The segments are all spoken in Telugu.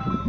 డిచ్పల్లి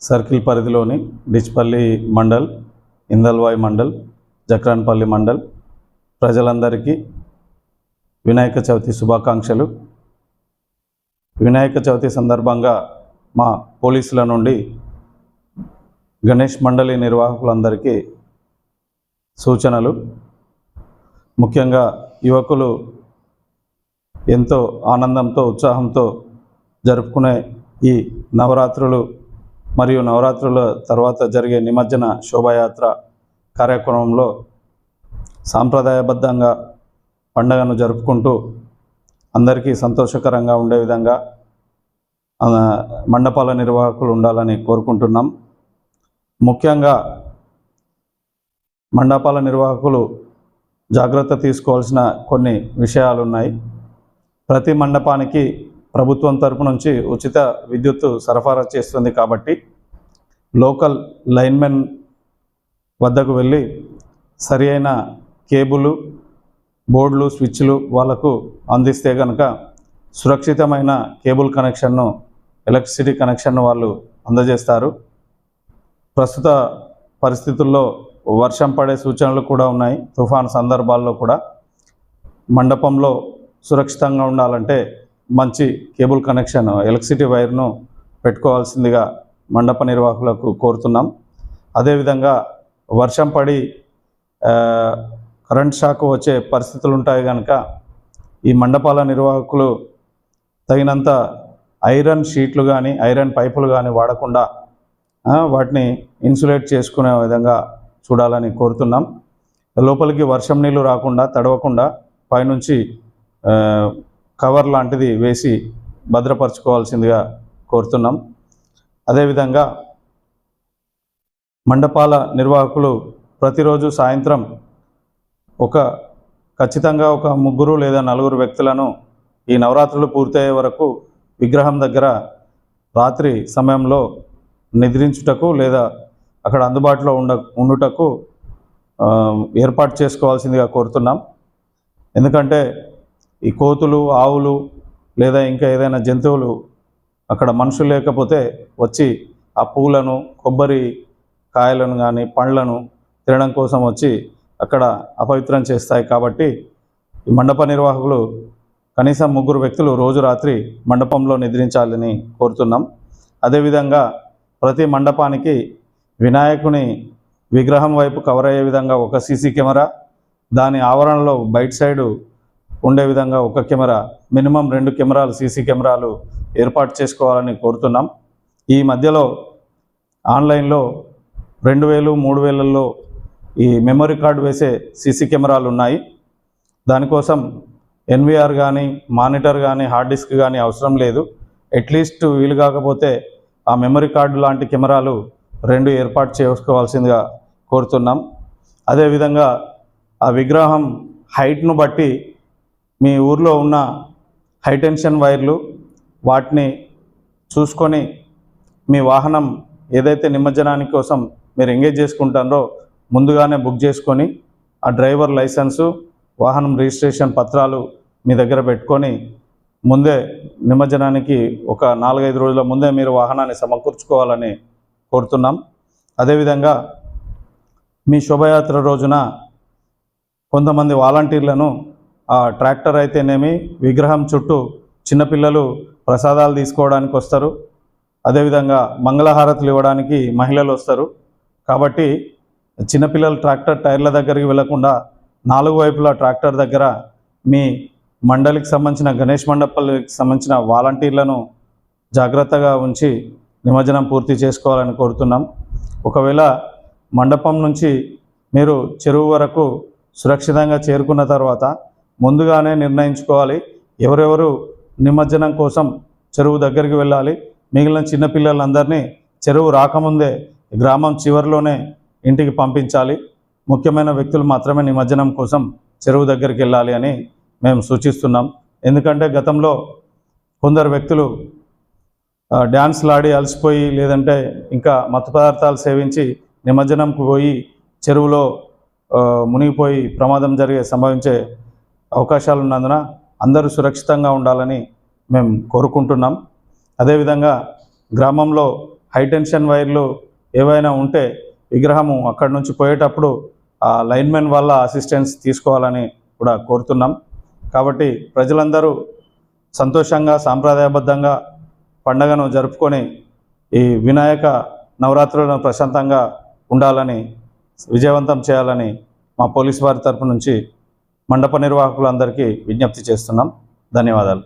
సర్కిల్ పరిధిలోని డిచ్పల్లి మండల్ ఇందల్వాయి మండల్ జక్రాన్పల్లి మండల్. ప్రజలందరికీ వినాయక చవితి శుభాకాంక్షలు. వినాయక చవితి సందర్భంగా మా పోలీసుల నుండి గణేష్ మండలి నిర్వాహకులందరికీ సూచనలు. ముఖ్యంగా యువకులు ఎంతో ఆనందంతో ఉత్సాహంతో జరుపుకునే ఈ నవరాత్రులు మరియు నవరాత్రుల తర్వాత జరిగే నిమజ్జన శోభాయాత్ర కార్యక్రమంలో సాంప్రదాయబద్ధంగా పండుగను జరుపుకుంటూ అందరికీ సంతోషకరంగా ఉండే విధంగా మండపాల నిర్వాహకులు ఉండాలని కోరుకుంటున్నాం. ముఖ్యంగా మండపాల నిర్వాహకులు జాగ్రత్త తీసుకోవాల్సిన కొన్ని విషయాలు ఉన్నాయి ప్రతి మండపానికి ప్రభుత్వం తరపు నుంచి ఉచిత విద్యుత్తు సరఫరా చేస్తుంది కాబట్టి లోకల్ లైన్మెన్ వద్దకు వెళ్ళి సరి అయిన కేబుల్ బోర్డులు స్విచ్లు వాళ్ళకు అందిస్తే కనుక సురక్షితమైన కేబుల్ కనెక్షన్ను ఎలక్ట్రిసిటీ కనెక్షన్ వాళ్ళు అందజేస్తారు. ప్రస్తుత పరిస్థితుల్లో వర్షం పడే సూచనలు కూడా ఉన్నాయి. తుఫాన్ సందర్భాల్లో కూడా. మండపంలో సురక్షితంగా ఉండాలంటే మంచి కేబుల్ కనెక్షన్ ఎలక్ట్రిసిటీ వైర్ను పెట్టుకోవాల్సిందిగా మండప నిర్వాహకులకు కోరుతున్నాం. అదేవిధంగా వర్షం పడి కరెంట్ షాక్ వచ్చే పరిస్థితులు ఉంటాయి కనుక ఈ మండపాల నిర్వాహకులు తగినంత ఐరన్ షీట్లు కానీ ఐరన్ పైపులు కానీ వాడకుండా వాటిని ఇన్సులేట్ చేసుకునే విధంగా చూడాలని కోరుతున్నాం. లోపలికి వర్షం నీళ్ళు రాకుండా తడవకుండా పైనుంచి కవర్ లాంటిది వేసి భద్రపరచుకోవాల్సిందిగా కోరుతున్నాం. అదేవిధంగా మండపాల నిర్వాహకులు ప్రతిరోజు సాయంత్రం ఒక ఖచ్చితంగా ఒక ముగ్గురు లేదా నలుగురు వ్యక్తులను ఈ నవరాత్రులు పూర్తయ్యే వరకు విగ్రహం దగ్గర రాత్రి సమయంలో నిద్రించుటకు లేదా అక్కడ అందుబాటులో ఉండ ఉండుటకు ఏర్పాటు చేసుకోవాల్సిందిగా కోరుతున్నాం. ఎందుకంటే ఈ కోతులు ఆవులు లేదా ఇంకా ఏదైనా జంతువులు అక్కడ మనుషులు లేకపోతే వచ్చి ఆ పూలను కొబ్బరి కాయలను కానీ పండ్లను తినడం కోసం వచ్చి అక్కడ అపవిత్రం చేస్తాయి కాబట్టి ఈ మండప నిర్వాహకులు కనీసం ముగ్గురు వ్యక్తులు రోజు రాత్రి మండపంలో నిద్రించాలని కోరుతున్నాం. అదేవిధంగా ప్రతి మండపానికి వినాయకుని విగ్రహం వైపు కవర్ అయ్యే విధంగా ఒక సీసీ కెమెరా దాని ఆవరణలో బయట సైడు ఉండే విధంగా ఒక కెమెరా మినిమం రెండు కెమెరాలు సీసీ కెమెరాలు ఏర్పాటు చేసుకోవాలని కోరుతున్నాం. ఈ మధ్యలో ఆన్లైన్లో రెండు వేలు మూడు వేలల్లో ఈ మెమరీ కార్డు వేసే సీసీ కెమెరాలు ఉన్నాయి. దానికోసం ఎన్విఆర్ కానీ మానిటర్ కానీ హార్డ్ డిస్క్ కానీ అవసరం లేదు. అట్లీస్ట్ వీలు కాకపోతే ఆ మెమరీ కార్డు లాంటి కెమెరాలు రెండు ఏర్పాటు చేసుకోవాల్సిందిగా కోరుతున్నాం. అదేవిధంగా ఆ విగ్రహం హైట్ను బట్టి మీ ఊర్లో ఉన్న హైటెన్షన్ వైర్లు వాటిని చూసుకొని మీ వాహనం ఏదైతే నిమజ్జనానికి కోసం మీరు ఎంగేజ్ చేసుకుంటారో ముందుగానే బుక్ చేసుకొని ఆ డ్రైవర్ లైసెన్సు వాహనం రిజిస్ట్రేషన్ పత్రాలు మీ దగ్గర పెట్టుకొని ముందే నిమజ్జనానికి ఒక నాలుగైదు రోజుల ముందే మీరు వాహనాన్ని సమకూర్చుకోవాలని కోరుతున్నాం. అదేవిధంగా మీ శోభయాత్ర రోజున కొంతమంది వాలంటీర్లను ఆ ట్రాక్టర్ అయితేనేమి విగ్రహం చుట్టూ చిన్నపిల్లలు ప్రసాదాలు తీసుకోవడానికి వస్తారు. అదేవిధంగా మంగళహారతులు ఇవ్వడానికి మహిళలు వస్తారు. కాబట్టి చిన్నపిల్లలు ట్రాక్టర్ టైర్ల దగ్గరికి వెళ్ళకుండా నాలుగు వైపులా ట్రాక్టర్ దగ్గర మీ మండలికి సంబంధించిన గణేష్ మండపల్లికి సంబంధించిన వాలంటీర్లను జాగ్రత్తగా ఉంచి నిమజ్జనం పూర్తి చేసుకోవాలని కోరుతున్నాం. ఒకవేళ మండపం నుంచి మీరు చెరువు వరకు సురక్షితంగా చేరుకున్న తర్వాత ముందుగానే నిర్ణయించుకోవాలి. ఎవరెవరు నిమజ్జనం కోసం చెరువు దగ్గరికి వెళ్ళాలి మిగిలిన చిన్నపిల్లలందరినీ చెరువు రాకముందే గ్రామం చివరిలోనే ఇంటికి పంపించాలి. ముఖ్యమైన వ్యక్తులు మాత్రమే నిమజ్జనం కోసం చెరువు దగ్గరికి వెళ్ళాలి అని మేము సూచిస్తున్నాం. ఎందుకంటే గతంలో కొందరు వ్యక్తులు డ్యాన్స్లాడి డ్యాన్స్లు ఆడి అలసిపోయి లేదంటే ఇంకా మత్తు పదార్థాలు సేవించి నిమజ్జనంకు పోయి చెరువులో మునిగిపోయి ప్రమాదం జరిగే సంభవించే అవకాశాలు ఉన్నందున అందరూ సురక్షితంగా ఉండాలని మేము కోరుకుంటున్నాం. అదేవిధంగా గ్రామంలో హైటెన్షన్ వైర్లు ఏవైనా ఉంటే విగ్రహము అక్కడి నుంచి పోయేటప్పుడు ఆ లైన్మెన్ వల్ల అసిస్టెన్స్ తీసుకోవాలని కూడా కోరుతున్నాం. కాబట్టి ప్రజలందరూ సంతోషంగా సాంప్రదాయబద్ధంగా పండగను జరుపుకొని ఈ వినాయక నవరాత్రులను ప్రశాంతంగా ఉండాలని విజయవంతం చేయాలని మా పోలీస్ వారి తరపు నుంచి మండప నిర్వాహకులందరికీ విజ్ఞప్తి చేస్తున్నాం. ధన్యవాదాలు.